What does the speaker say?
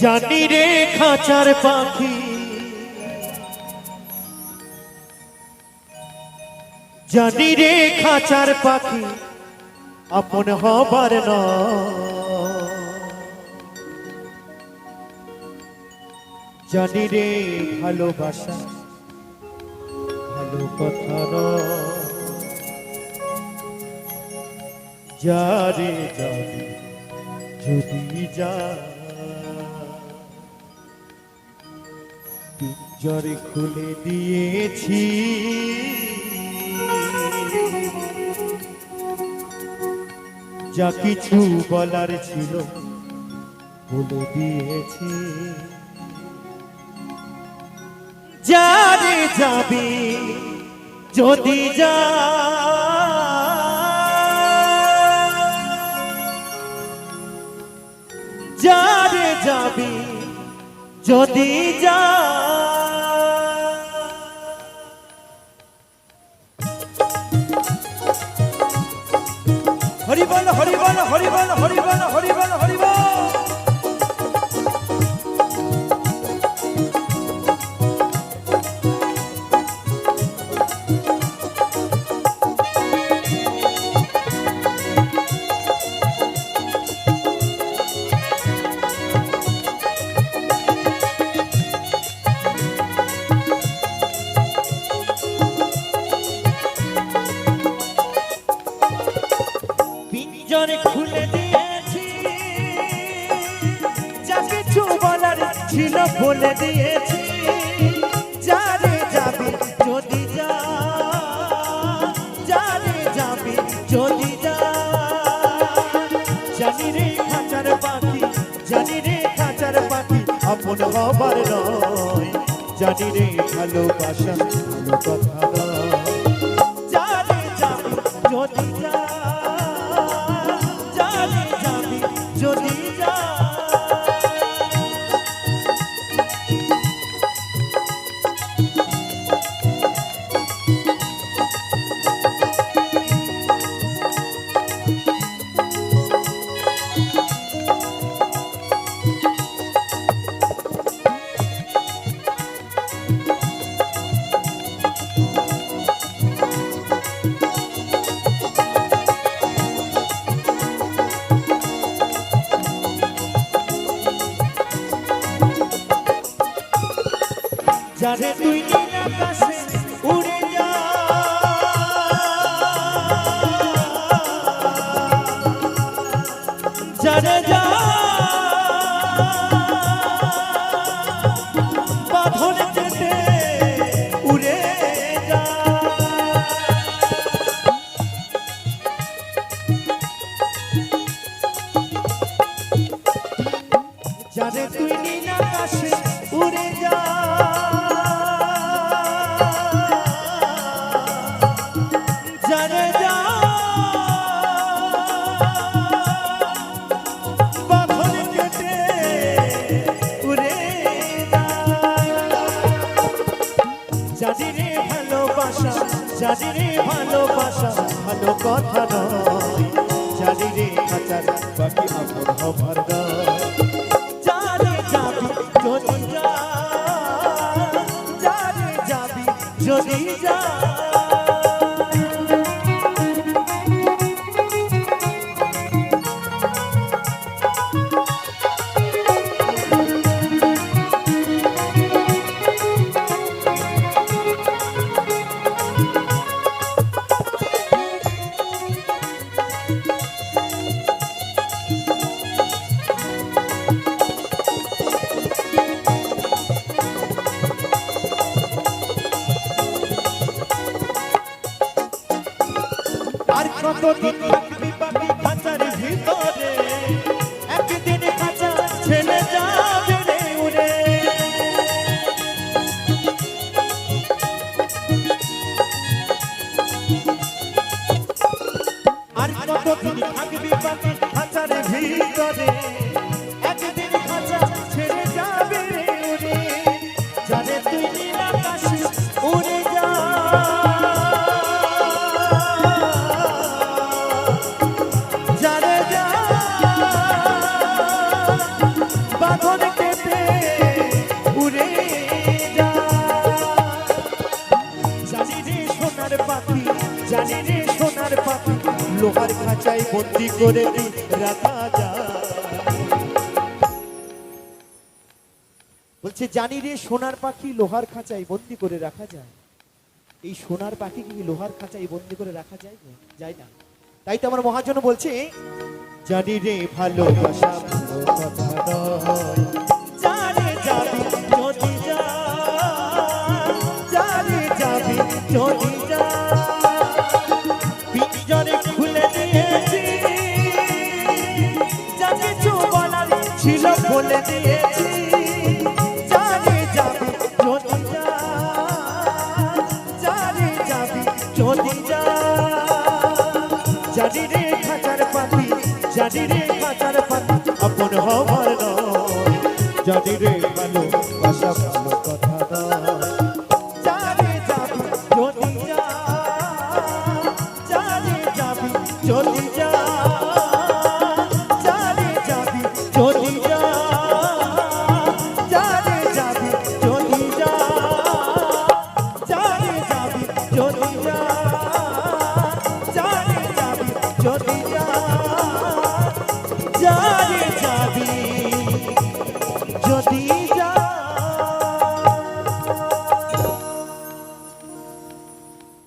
জানি রে খাঁচার পাখি। জানি রে খাঁচার পাখি আপন হবার না। জানি রে ভালোবাসা ভালো কথা যারে যাবে যদি যা পিঞ্জরে খুলে দিয়েছি। যা কিছু বলার ছিল বলে দিয়েছি। যারে যাবি যদি যা। যারে যাবি যদি যা। হরিবল হরিবল হরিবল হরিবল হরিবল। আপন হবার নয়। জানি রে ভালোবাসা ভালো কথা নয়। যারে যা জানি রে ভালোবাসা ভালো কথা নয়। জানি রে বাকি আমার হবার কতদিন থাকবি পাখি খাঁচার ভিতরে? লোহার খাঁচায় বন্দি করে রাখা যায়। বলছে, জানি রে, সোনার পাখি লোহার খাঁচায় বন্দি করে রাখা যায়। এই সোনার পাখি কি লোহার খাঁচায় বন্দি করে রাখা যায়? যায় না। তাই তো আমার মহাজন বলছে, জানি রে ভালোবাসা যদি যা যদি যা। জানি রে ভালো বাসা ভালো কথা জানি যাবি যদি যা, জানি যাবি যদি যা। জানি যাবি যদি যা, জানি যাবি যদি যা। জানি যাবি যদি যা, জানি যাবি যদি